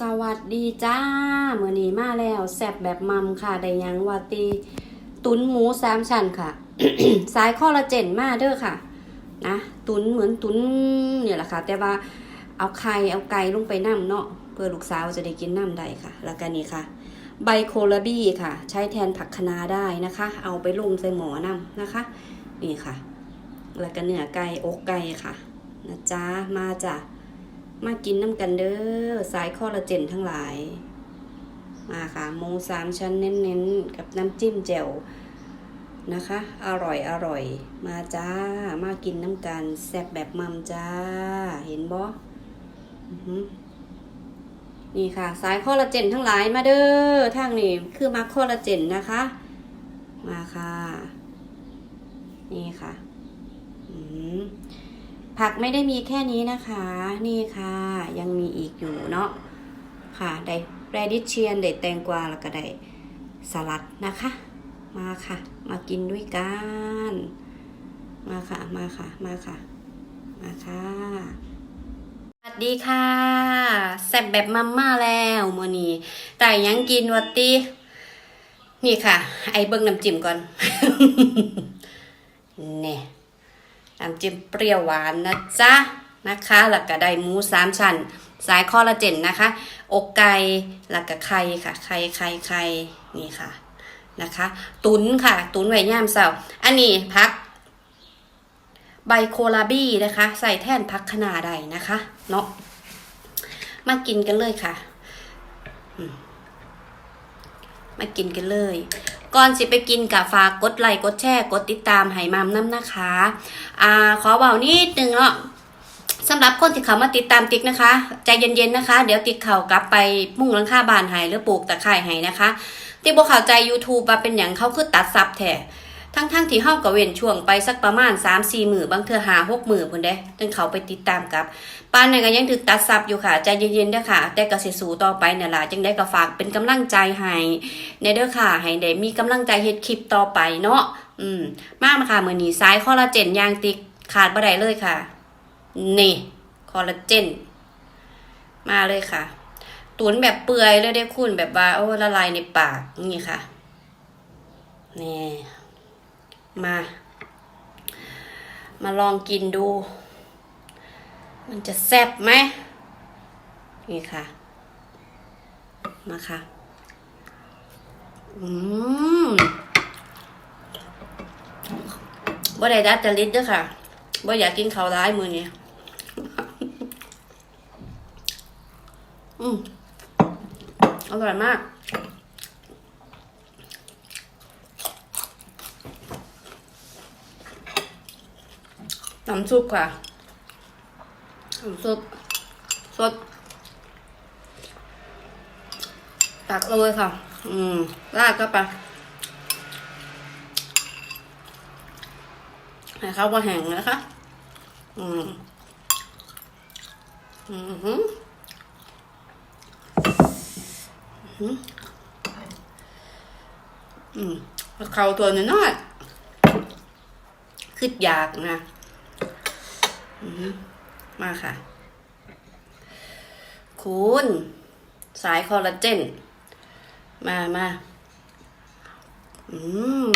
สวัสดีจ้าเมื่อนี้มาแล้วแซ่บแบบมัมค่ะได้ยังวาตีตุนหมูสามชั้นค่ะ สายคอลลาเจนมาเด้อค่ะ นะตุนเหมือนตุนเนี่ยแหละค่ะ แต่ว่าเอาไข่เอาไก่ลงไปน้ำเนาะเพื่อลูกสาวจะได้กินน้ำได้ค่ะ แล้วก็นี่ค่ะ ใบโคลาบี้ค่ะ ใช้แทนผักคะน้าได้นะคะ เอาไปลงใส่หมอน้ำนะคะ นี่ค่ะ แล้วก็เนื้อไก่อกไก่ค่ะนะจ๊ะมาจ้ะ มากินน้ำกันเด้อสายคอลลาเจนทั้งหลาย มาค่ะหมูสามชั้นเน้นๆ กับน้ำจิ้มแจ่วนะคะ อร่อยอร่อย มาจ้า มากินน้ำกันแซ่บแบบมัมจ้า เห็นบ่อื้อหือนี่ค่ะ สายคอลลาเจนทั้งหลายมาเด้อทางนี้คือมาคอลลาเจนนะคะ มาค่ะ นี่ค่ะ ผักไม่ได้มีแค่นี้นะคะ นี่ค่ะ ยังมีอีกอยู่เนาะค่ะได้แรดิชเชียนได้แตงกวาแล้วก็ได้สลัดนะคะ มาค่ะ มากินด้วยกัน มาค่ะ มาค่ะ มาค่ะ มาค่ะสวัสดีค่ะแซ่บแบบมัมม่าแล้วมื่อนี้แต่ยังกินวัตตีนี่ค่ะ ไอเบิ้งน้ำจิ้มก่อนเนี่ย น้ำจิ้มเปรี้ยวหวานนะจ๊ะนะคะแล้วก็ได้หมูสามชั้นสายคอลลาเจนนะคะ อกไก่แล้วก็ไข่ค่ะไข่ไข่ไข่นี่ค่ะนะคะ ตุนค่ะ ตุนไว้ย่ามเสาอันนี้พัก ใบโคลาบี้นะคะ ใส่แท่นพักขนาได้นะคะ เนาะมากินกันเลยค่ะ มากินกันเลย ก่อนสิไปกินกับฝากกดไลค์กดแชร์กดติดตามให้มามน้ำนะคะอ่าขอเบานิดนึงเนาะสำหรับคนที่เขามาติดตามติ๊กนะคะ ใจเย็นๆนะคะ เดี๋ยวติ๊กเขากลับไปมุ่งลังค่าบานหายหรือปลูกตะไคร่หายนะคะ ติ๊กบอกเข้าใจ YouTube ว่าเป็นอย่างเขาคือตัดซับแท้ ทั้งๆที่เฮาก็เว้นช่วงไปสักประมาณ 3-4มือบางเทื่อหา6มือพุ่นเด้จนเขาไปติดตามกับปานนั้นก็ยังถึกตัดซับอยู่ค่ะ ใจเย็นๆเด้อค่ะ แต่ก็สิสู้ต่อไปนั่นล่ะจังได้ก็ฝากเป็นกำลังใจให้ในเด้อค่ะให้ได้มีกำลังใจเฮ็ดคลิปต่อไปเนาะอืมมามาค่ะมื้อนี้สายคอลลาเจนยางติกขาดบ่ได้เลยค่ะ นี่คอลลาเจน มาเลยค่ะ ตุนแบบเปื่อยเลยได้คุณแบบว่าโอ้ละลายในปากนี่ค่ะนี่ มา มาลองกินดู มันจะแซ่บไหมนี่ค่ะ มาค่ะ อืมบ่ได้ดัดจริตด้อค่ะบ่อยากกินข้าวร้ายมือเนี้อืมอร่อยมาก น้ำซุปค่ะน้ำซุปสดตักเลยค่ะ อืมราดก็ไปให้เขาว่าแห้งนะคะ อืมอืมหืมอืมอืมเขาตัวน้อยๆคืออยากนะ มาค่ะคุณสายคอลลาเจน มามาอืม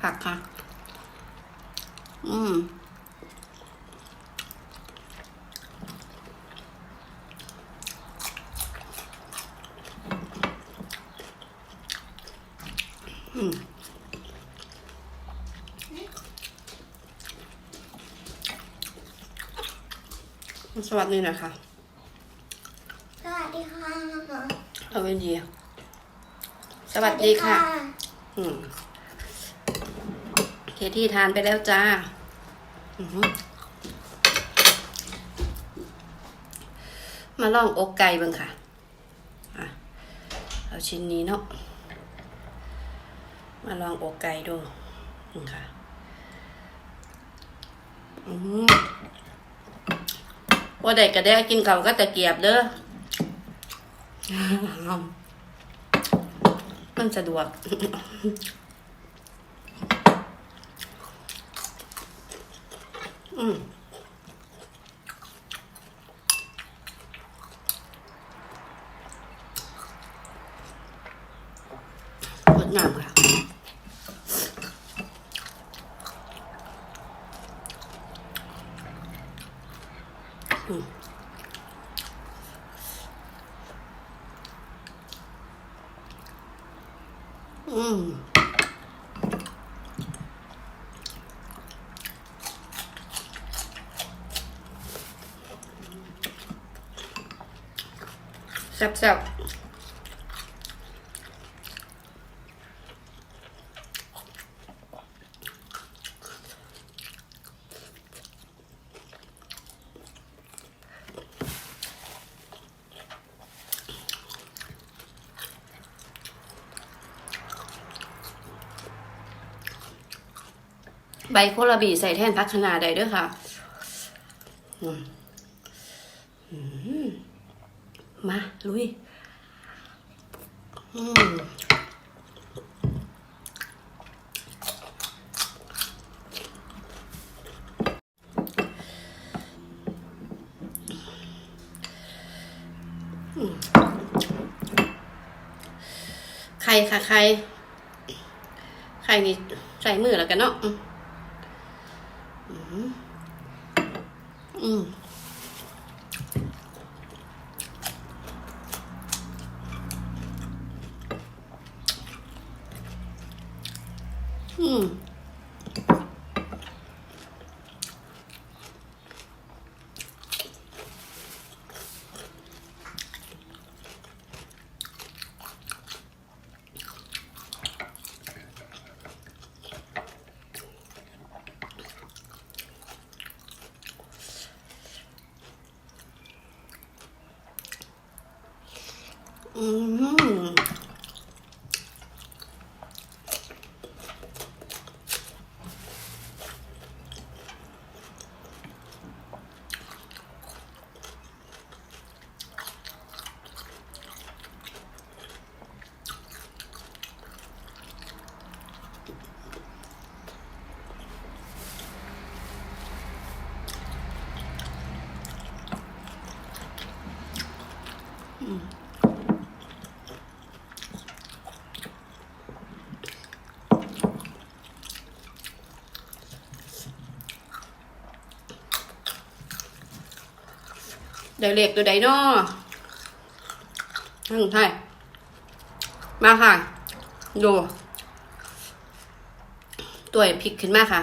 ผักค่ะ อืม อืม สวัสดีนะคะสวัสดีค่ะเอาไว้ดีสวัสดีค่ะ อืมเคที่ทานไปแล้วจ้าอือหือมาลองอกไก่เบ้างค่ะอะเอาชิ้นนี้เนาะ มาลองอกไก่ดูนี่ค่ะ อืม ว่าได้ก็ได้กินเขาก็ตะเกียบเด้อมันสะดวก อืม อืมแซ่บๆ ใบโคลาบีใส่แท่นพักขนาได้ด้วยค่ะมาลุยไข่ค่ะไข่ไข่นี่ใส่มือแล้วกันเนาะอืม อืม อืมอืม เดี๋ยวเล็กตัวใดนอทั้งไทยมาค่ะ ดู ตัวพริกขึ้นมาค่ะ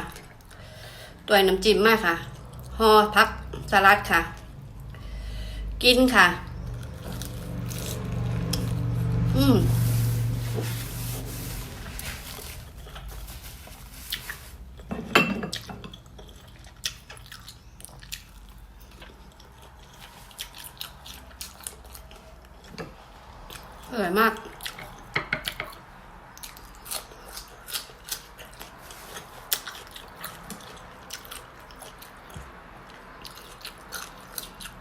ตัวน้ำจิ้มมากค่ะห่อพักสลัดค่ะ กินค่ะ อืม อร่อยมาก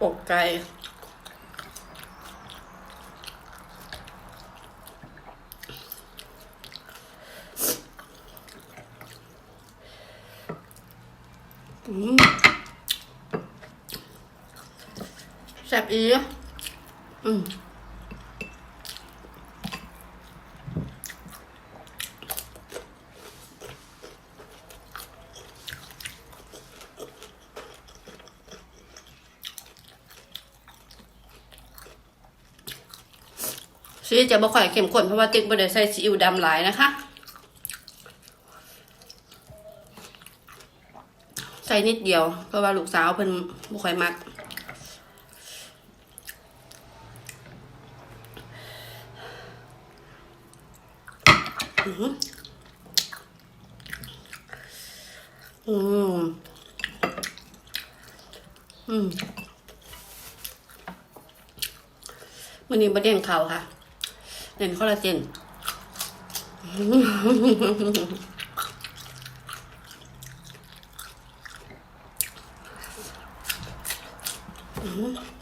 อกไก่อืมแซ่บอีอะ อืมซีจะบ่ค่อยเข้มข้นเพราะว่าติ๊กบ่ได้ใส่ซีอิ๊วดำหลายนะคะ ใส่นิดเดียว เพราะว่าลูกสาวเพิ่นบ่ค่อยมักอืม อืมอืมวันนี้ประเด็นเขาวค่ะ เป็นคอลลาเจนอืม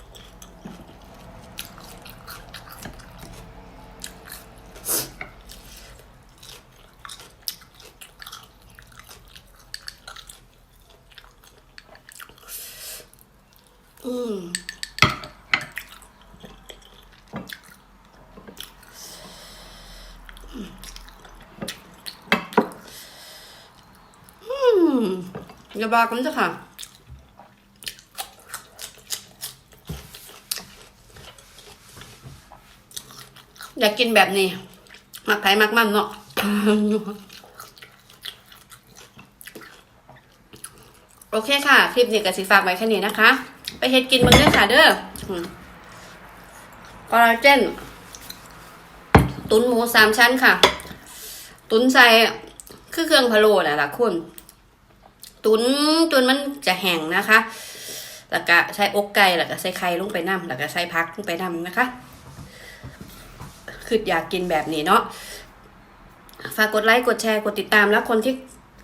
อย่าบากันจ้ะค่ะ อยากกินแบบนี้ มักไทยมากมันเนาะโอเคค่ะ คลิปนี้กับสีฝากไว้แค่นี้นะคะ ไปเฮ็ดกินมึงเด้อค่ะเด้อคอลลาเจนตุ้นหมูสามชั้นค่ะ ตุ้นใส่คือเครื่องพะโล่แหละล่ะคุณ ตุนจนมันจะแห้งนะคะ แล้วก็ใส่อกไก่ แล้วก็ใส่ไข่ลงไปน้ำแล้วก็ใส่พักลงไปน้ำนะคะ คืออยากกินแบบนี้เนาะ ฝากกดไลค์ กดแชร์ กดติดตาม แล้วคนที่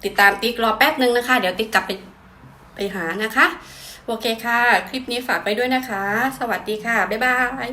ติดตามติ๊กรอแป๊บนึงนะคะ เดี๋ยวติ๊กกลับไปไปหานะคะ โอเคค่ะ คลิปนี้ฝากไปด้วยนะคะ สวัสดีค่ะ บ๊ายบาย